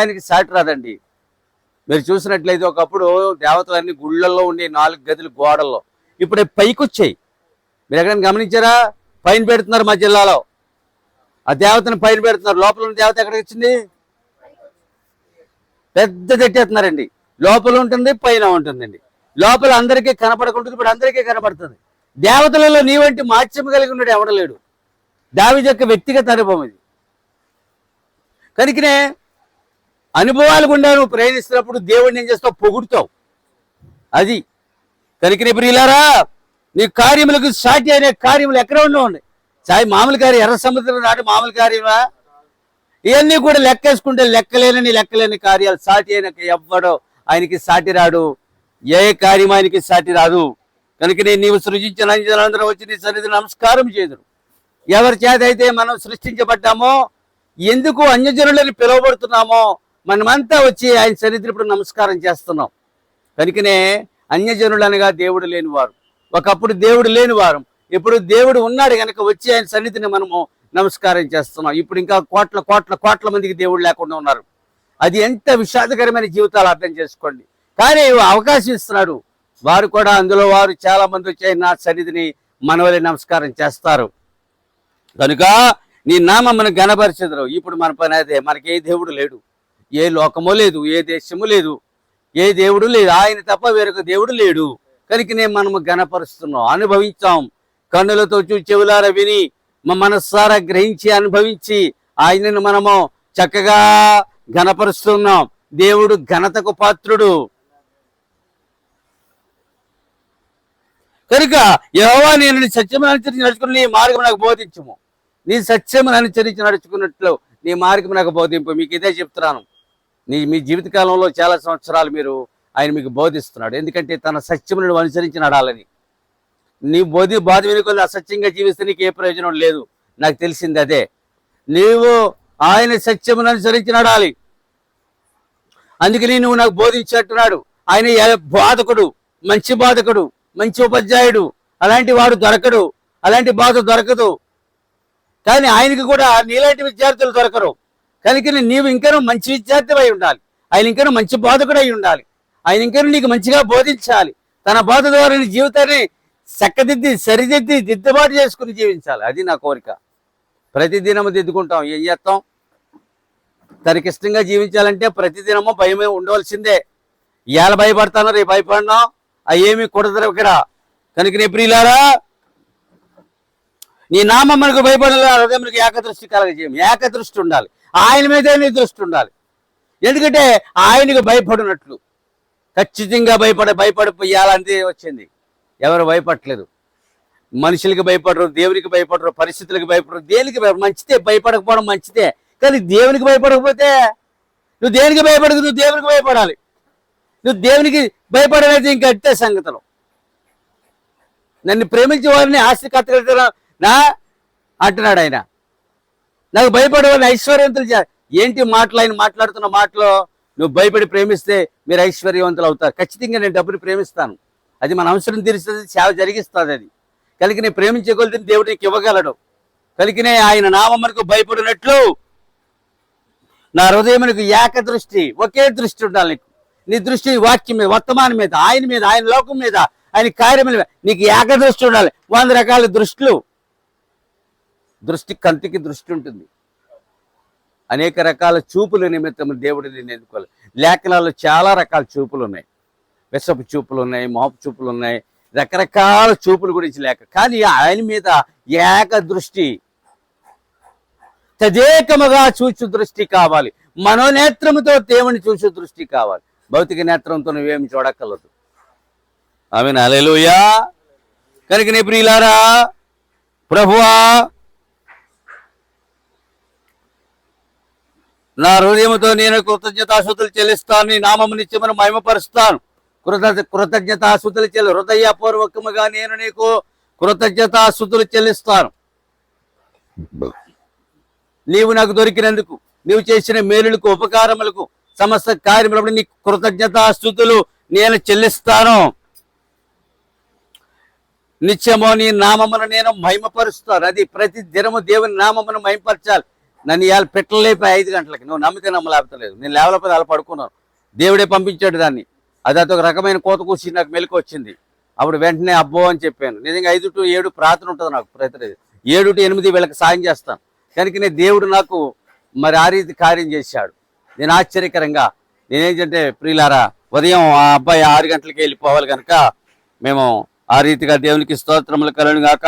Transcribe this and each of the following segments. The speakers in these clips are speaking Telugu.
ఆయనకి సాటి రాదండి. మీరు చూసినట్లయితే ఒకప్పుడు దేవతలన్నీ గుళ్ళల్లో ఉండే నాలుగు గదులు గోడల్లో. ఇప్పుడు పైకి వచ్చాయి మీరు ఎక్కడైనా గమనించారా? పైన పెడుతున్నారు మా జిల్లాలో. ఆ దేవతను పైన పెడుతున్నారు. లోపల ఉన్న దేవత ఎక్కడికి వచ్చింది? పెద్ద తెట్టేస్తున్నారండి. లోపల ఉంటుంది పైన ఉంటుందండి. లోపల అందరికీ కనపడకుంటుంది. ఇప్పుడు అందరికీ కనపడుతుంది. దేవతలలో నీ వంటి మాత్యం కలిగి ఉన్నాడు ఎవడలేడు దావిది యొక్క వ్యక్తిగత అనుభవం ఇది. కనుకనే అనుభవాలు గుండా నువ్వు ప్రయాణిస్తున్నప్పుడు దేవుడిని ఏం చేస్తావు? పొగుడుతావు. అది. కనుకనే ప్రియులారా నీ కార్యములకు సాటి అనే కార్యములు ఎక్కడ ఉండవు సాయి మామూలు కార్యం ఎర్ర సముద్రం నాటి మామూలు కార్యమా? ఇవన్నీ కూడా లెక్కేసుకుంటే లెక్కలేనని లెక్కలేని కార్యాలు సాటి అయిన ఎవ్వడో ఆయనకి సాటి రాడు. ఏ కార్యం ఆయనకి సాటి రాదు. నేను నీవు సృజించిన అందరం వచ్చి నీ సన్నిధి నమస్కారం చేదురు. ఎవరి చేత అయితే మనం సృష్టించబడ్డామో ఎందుకు అన్యజనులని పిలువబడుతున్నామో మనమంతా వచ్చి ఆయన సన్నిధిని ఇప్పుడు నమస్కారం చేస్తున్నాం. కనుకనే అన్యజనులు అనగా దేవుడు లేనివారు. ఒకప్పుడు దేవుడు లేనివారు. ఇప్పుడు దేవుడు ఉన్నాడు కనుక వచ్చి ఆయన సన్నిధిని మనము నమస్కారం చేస్తున్నాం. ఇప్పుడు ఇంకా కోట్ల కోట్ల కోట్ల మందికి దేవుడు లేకుండా ఉన్నారు. అది ఎంత విషాదకరమైన జీవితాలు అర్థం చేసుకోండి. కానీ అవకాశం ఇస్తున్నాడు. వారు కూడా అందులో వారు చాలా మంది వచ్చి ఆయన నా సన్నిధిని మనవలే నమస్కారం చేస్తారు. కనుక నీ నామమ్మను గణపరిచెదరు ఇప్పుడు మన పని అదే. మనకే దేవుడు లేడు. ఏ లోకము లేదు ఏ దేశము లేదు ఏ దేవుడు లేదు. ఆయన తప్ప వేరొక దేవుడు లేడు. కనుకనే మనము గణపరుస్తున్నాం అనుభవించాం. కన్నులతో చూసి చెవులార విని మా మనస్సారా గ్రహించి అనుభవించి ఆయనను మనము చక్కగా ఘనపరుస్తున్నాం. దేవుడు ఘనతకు పాత్రుడు. కనుక యహోవా నేను నీ సత్యమును అనుసరించి నడుచుకుని నీ మార్గం నాకు బోధించము. నీ సత్యమును అనుసరించి నడుచుకున్నట్లు నీ మార్గం నాకు బోధింపు. మీకు ఇదే చెప్తున్నాను. మీ జీవితకాలంలో చాలా సంవత్సరాలు మీరు ఆయన మీకు బోధిస్తున్నాడు. ఎందుకంటే తన సత్యములను అనుసరించి నడాలని. నీ బోధి బాధ వినుకొని అసత్యంగా జీవిస్తే నీకు ఏ ప్రయోజనం లేదు. నాకు తెలిసింది అదే. నీవు ఆయన సత్యమును అనుసరించి నడాలి. అందుకని నువ్వు నాకు బోధించినట్టున్నాడు ఆయన బాధకుడు మంచి బాధకుడు మంచి ఉపాధ్యాయుడు అలాంటి వాడు దొరకడు అలాంటి బాధ దొరకదు. కానీ ఆయనకి కూడా నీలాంటి విద్యార్థులు దొరకరు. కనుక నీవు ఇంకనూ మంచి విద్యార్థి అయి ఉండాలి. ఆయన ఇంకనూ మంచి బోధకుడు అయి ఉండాలి. ఆయన ఇంకనూ నీకు మంచిగా బోధించాలి. తన బోధ ద్వారా నీ జీవితాన్ని చక్కదిద్ది సరిదిద్ది దిద్దుబాటు చేసుకుని జీవించాలి. అది నా కోరిక. ప్రతిదినము దిద్దుకుంటాం. ఏం చేస్తాం? తనకి ఇష్టంగా జీవించాలంటే ప్రతిదినము భయమే ఉండవలసిందే. ఇవాళ భయపడతాను రేపు భయపడినా. అవి ఏమి కుదరదు ఇక్కడ. కనుక నీ ప్రియులారా నీ నామమ్మకు మనకు భయపడాలి హృదయంకి ఏకదృష్టి కలగజేయం ఏకదృష్టి ఉండాలి. ఆయన మీదే నీ దృష్టి ఉండాలి. ఎందుకంటే ఆయనకు భయపడినట్లు. ఖచ్చితంగా భయపడ భయపడిపోయాలంటే వచ్చింది. ఎవరు భయపడలేదు మనుషులకి భయపడరు దేవునికి భయపడరు పరిస్థితులకు భయపడరు దేనికి మంచిదే భయపడకపోవడం మంచిదే. కానీ దేవునికి భయపడకపోతే నువ్వు దేనికి భయపడదు నువ్వు దేవునికి భయపడాలి. నువ్వు దేవునికి భయపడలేదు ఇంకా అంతే సంగతులు. నన్ను ప్రేమించే వారిని ఆస్తి కత్తగలుగుతారా నా అంటున్నాడు ఆయన. నాకు భయపడేవాడిని ఐశ్వర్యవంతులు ఏంటి మాటలు? ఆయన మాట్లాడుతున్న మాటలో నువ్వు భయపడి ప్రేమిస్తే మీరు ఐశ్వర్యవంతులు అవుతారు. ఖచ్చితంగా నేను డబ్బుని ప్రేమిస్తాను. అది మన అవసరం తీరుస్తుంది సేవ జరిగిస్తుంది అది. కలిగి నేను ప్రేమించే కొలితే దేవుడు నీకు ఇవ్వగలడు. కలిగినే ఆయన నామమునకు భయపడినట్లు నా హృదయమునకు ఏక దృష్టి ఒకే దృష్టి ఉండాలి నీకు. నీ దృష్టి వాక్యం మీద వర్తమానం మీద ఆయన మీద ఆయన లోకం మీద ఆయన కార్యముల మీద నీకు ఏక దృష్టి ఉండాలి. వంద రకాల దృష్టిలు. దృష్టి కంటికి దృష్టి ఉంటుంది. అనేక రకాల చూపుల నిమిత్తం దేవుడిని నేను ఎన్నుకోవాలి. లేఖనాల్లో చాలా రకాల చూపులు ఉన్నాయి విషపు చూపులు ఉన్నాయి మోపు చూపులు ఉన్నాయి రకరకాల చూపుల గురించి లేక కానీ ఆయన మీద ఏక దృష్టి. తదేకముగా చూచు దృష్టి కావాలి. మనోనేత్రముతో దేవుని చూచు దృష్టి కావాలి. భౌతిక నేత్రంతో నువ్వేమి చూడక్కర్లేదు. ఆమె అలెలుయా కనుక నీ ప్రియులారా ప్రభువా నా హృదయముతో నేను కృతజ్ఞతాశుతులు చెల్లిస్తాను. నీ నామము నిత్యమును మహిమపరుస్తాను. కృత కృతజ్ఞతాశుతులు చెల్లి హృదయపూర్వకముగా నేను నీకు కృతజ్ఞతాశుతులు చెల్లిస్తాను. నీవు నాకు దొరికినందుకు నీవు చేసిన మేలులకు ఉపకారములకు సమస్త కార్యములకు నీ కృతజ్ఞతాస్థుతులు నేను చెల్లిస్తాను. నిత్యమో నీ నామమును నేను మహిమపరుస్తాను. అది ప్రతి దినము దేవుని నామమును మహిమపరచాలి. నన్ను ఇవాళ పెట్టలేపి ఐదు గంటలకి. నువ్వు నమ్మితే నమ్మలేపలేదు నేను లేవలేకపోతే అలా పడుకున్నాను దేవుడే పంపించాడు దాన్ని. అది అదొక రకమైన కోత కూసి నాకు మెలకు వచ్చింది. అప్పుడు వెంటనే అబ్బో అని చెప్పాను. నిజంగా ఐదు టు ఏడు ప్రార్థన ఉంటుంది నాకు ప్రతిరోజు. ఏడు టు ఎనిమిది వీళ్ళకి సాయం చేస్తాను. కనుక నేను దేవుడు నాకు మరి ఆ రీతి కార్యం చేశాడు. నేను ఆశ్చర్యకరంగా నేనేంటంటే ప్రియులారా ఉదయం ఆ అబ్బాయి ఆరు గంటలకి వెళ్ళిపోవాలి కనుక మేము ఆ రీతిగా దేవునికి స్తోత్రములు కలను గాక.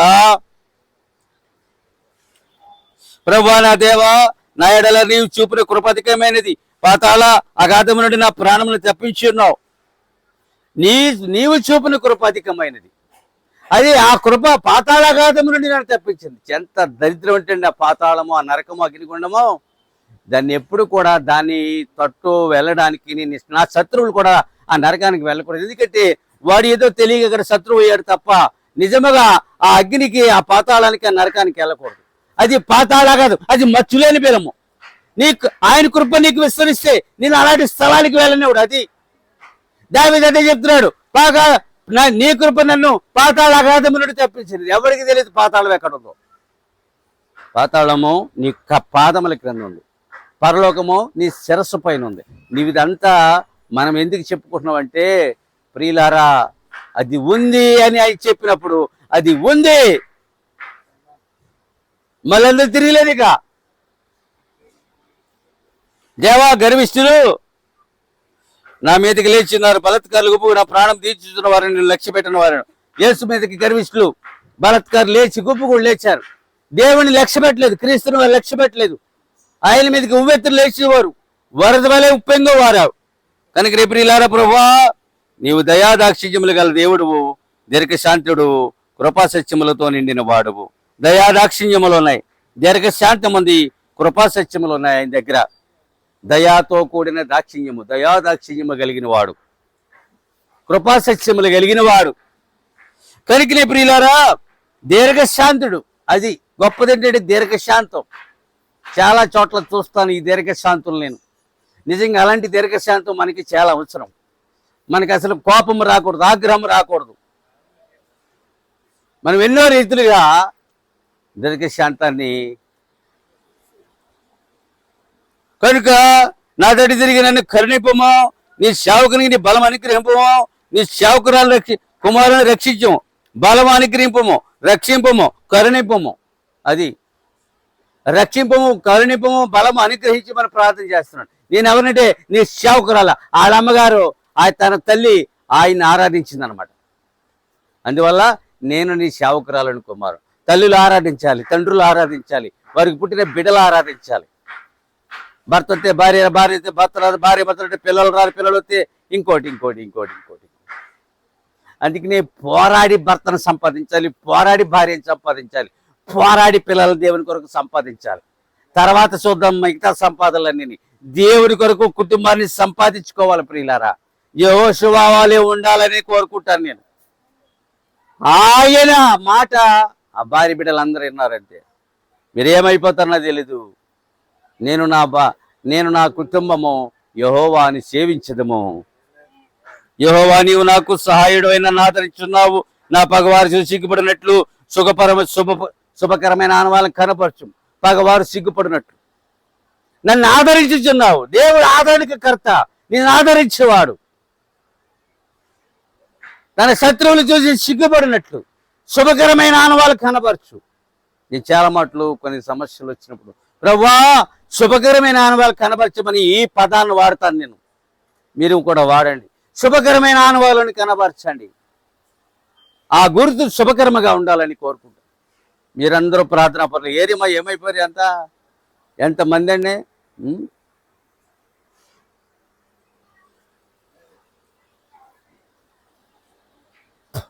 ప్రభా నా దేవా నా ఎడల నీవు చూపిన కృపధికమైనది పాతాళ అగాధము నుండి నా ప్రాణమును తప్పించున్నావు. నీ నీవు చూపిన కృప అధికమైనది అది ఆ కృప పాతాళాఘాతము నుండి నన్ను తప్పించింది. ఎంత దరిద్రం అంటే ఆ పాతాళము ఆ నరకము అగ్నిగుండము. దాన్ని ఎప్పుడు కూడా దాన్ని తట్టు వెళ్ళడానికి నేను నా శత్రువులు కూడా ఆ నరకానికి వెళ్ళకూడదు. ఎందుకంటే వాడు ఏదో తెలియక అక్కడ శత్రువు అయ్యాడు తప్ప నిజముగా ఆ అగ్నికి ఆ పాతాళానికి ఆ నరకానికి వెళ్ళకూడదు. అది పాతాళ కాదు అది మచ్చులేని బీరము నీకు ఆయన కృప నీకు విస్తరిస్తే నేను అలాంటి స్థలానికి వెళ్ళనివాడు అది. దావిది అదే చెప్తున్నాడు బాగా నా నీ కృప నన్ను పాతాళ అగాధము నుండి తప్పించింది. ఎవరికి తెలియదు పాతాళం ఎక్కడుందో పాతాళము నీ పాదముల క్రింద ఉంది. పరలోకము నీ శిరస్సు పైన ఉంది. నీవు ఇదంతా మనం ఎందుకు చెప్పుకుంటున్నాం అంటే ప్రియులారా అది ఉంది అని అది చెప్పినప్పుడు అది ఉంది మళ్ళందరూ తిరిగిలేదు ఇక. దేవా గర్విష్ఠులు. నా మీదకి లేచిన్నారు బలత్కారులు గుంపు నా ప్రాణం తీర్చుతున్న వారిని లక్ష్య పెట్టిన వారిని. యేసు మీదకి గర్విష్ఠులు. బలత్కారులు లేచి గుప్పు కూడా లేచారు. దేవుని లక్ష్య పెట్టలేదు క్రీస్తుని వారు లక్ష్య పెట్టలేదు. ఆయన మీదకి ఉవ్వెత్తులు లేచేవారు వరద వలె ఉప్పెందో వారావు కనుక రేపు ఇలారా ప్రభా నీవు దయాదాక్షిణ్యములు గల దేవుడువు దీర్ఘశాంతుడు కృపాసత్యములతో నిండిన వాడువు. దయాదాక్షిణ్యములు ఉన్నాయి దీర్ఘశాంతముంది కృపాసత్యములు ఉన్నాయి ఆయన దగ్గర. దయాతో కూడిన దాక్షిణ్యము దయాదాక్షిణ్యము కలిగిన వాడు కృపాసత్యములు కలిగిన వాడు కనుకనే ప్రియులారా దీర్ఘశాంతుడు అది గొప్పదేంటంటే దీర్ఘశాంతం. చాలా చోట్ల చూస్తాను ఈ దీర్ఘశాంతులు నేను. నిజంగా అలాంటి దీర్ఘశాంతం మనకి చాలా అవసరం. మనకి అసలు కోపం రాకూడదు ఆగ్రహం రాకూడదు. మనం ఎన్నో రీతులుగా దీర్ఘశాంతాన్ని కనుక నా దడి తిరిగి నన్ను కరుణింపము నీ సేవకునికి నీ బలం అనుగ్రహింపము నీ సేవకురాలు రక్షి కుమారుని రక్షించము బలం అనుగ్రహింపము రక్షింపము కరుణింపము. అది రక్షింపము కరుణింపము బలము అనుగ్రహించి మనం ప్రార్థన చేస్తున్నాడు నేను ఎవరినంటే నీ సేవకురాల ఆడ అమ్మగారు ఆ తన తల్లి ఆయన్ని ఆరాధించిందనమాట అందువల్ల నేను నీ సేవకురాలను కుమారు తల్లులు ఆరాధించాలి తండ్రులు ఆరాధించాలి వారికి పుట్టిన బిడ్డలు ఆరాధించాలి. భర్త వస్తే భార్య భార్య అయితే భర్త రాదు భార్య భర్త అంటే పిల్లలు రాదు పిల్లలు వస్తే ఇంకోటి ఇంకోటి ఇంకోటి ఇంకోటి. అందుకనే పోరాడి భర్తను సంపాదించాలి పోరాడి భార్యను సంపాదించాలి పోరాడి పిల్లల దేవుని కొరకు సంపాదించాలి. తర్వాత చూద్దాం మిగతా సంపాదనలన్నీ దేవుని కొరకు కుటుంబాన్ని సంపాదించుకోవాలి ప్రియులారా. యహోశుభావాలే ఉండాలని కోరుకుంటాను నేను. ఆయన మాట ఆ భార్య బిడ్డలందరూ విన్నారంటే మీరేమైపోతారో తెలీదు. నేను నా బా నేను నా కుటుంబము యహోవాని సేవించదము. యహోవా నీవు నాకు సహాయుడు అయిన ఆదరించున్నావు నా పగవారు చూసి సిగ్గుపడినట్లు సుఖపరమ శుభ శుభకరమైన ఆనవాళ్ళని కనపరచు పగవారు సిగ్గుపడినట్లు. నన్ను ఆదరించుచున్నావు. దేవుడు ఆదరణకు కర్త. నేను ఆదరించేవాడు. తన శత్రువులు చూసి సిగ్గుపడినట్లు. శుభకరమైన ఆనవాళ్ళు కనపరచు నేను చాలా మాటలు కొన్ని సమస్యలు వచ్చినప్పుడు ప్రవ్వా శుభకరమైన ఆనవాళ్ళు కనపరచమని ఈ పదాన్ని వాడతాను నేను. మీరు కూడా వాడండి. శుభకరమైన ఆనవాళ్ళని కనపరచండి ఆ గుర్తు శుభకరమగా ఉండాలని కోరుకుంటాను మీరందరూ ప్రార్థన పనులు ఏరిమా ఏమైపోయారు ఎంత ఎంతమంది అండి?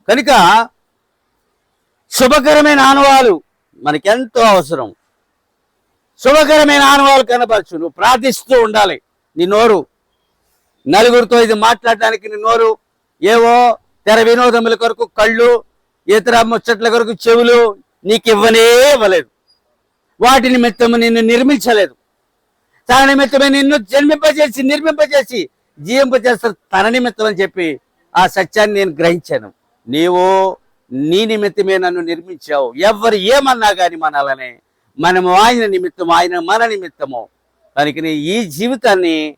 కనుక శుభకరమైన ఆనవాలు మనకెంతో అవసరం. శుభకరమైన ఆనవాలు కనపరచు నువ్వు ప్రార్థిస్తూ ఉండాలి. నీ నోరు నలుగురితో ఇది మాట్లాడడానికి నీ నోరు ఏవో తెర వినోదముల కొరకు కళ్ళు ఇతర ముచ్చట్ల కొరకు చెవులు నీకు ఇవ్వనే ఇవ్వలేదు. వాటి నిమిత్తము నిన్ను నిర్మించలేదు. తన నిమిత్తమే నిన్ను జన్మింపజేసి నిర్మింపజేసి జీవింపజేస్తారు తన నిమిత్తం అని చెప్పి ఆ సత్యాన్ని నేను గ్రహించాను. నీవు నీ నిమిత్తమే నన్ను నిర్మించావు. ఎవరు ఏమన్నా కానీ మనలనే మనము ఆయన నిమిత్తము ఆయన మన నిమిత్తము. కనుక ఈ జీవితాన్ని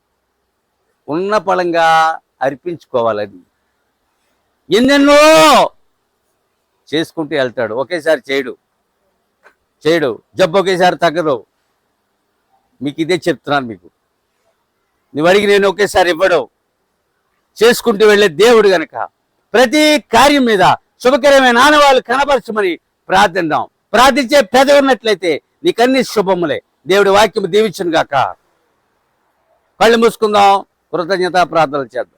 ఉన్న పళంగా అర్పించుకోవాలని. ఎన్నెన్నో చేసుకుంటూ వెళ్తాడు. ఒకేసారి చేయడు. చేయడు. జబ్బు ఒకేసారి తగ్గదు. మీకు ఇదే చెప్తున్నాను మీకు. నువ్వు అడిగి నేను ఒకేసారి ఇవ్వడు. చేసుకుంటూ వెళ్ళే దేవుడు గనక ప్రతి కార్యం మీద శుభకరమైన ఆనవాళ్ళు కనపరచమని ప్రార్థిద్దాం. ప్రార్థించే పెద ఉన్నట్లయితే నీకన్ని శుభములే. దేవుడి వాక్యం దీవించను గాక కళ్ళు మూసుకుందాం కృతజ్ఞత ప్రార్థనలు చేద్దాం.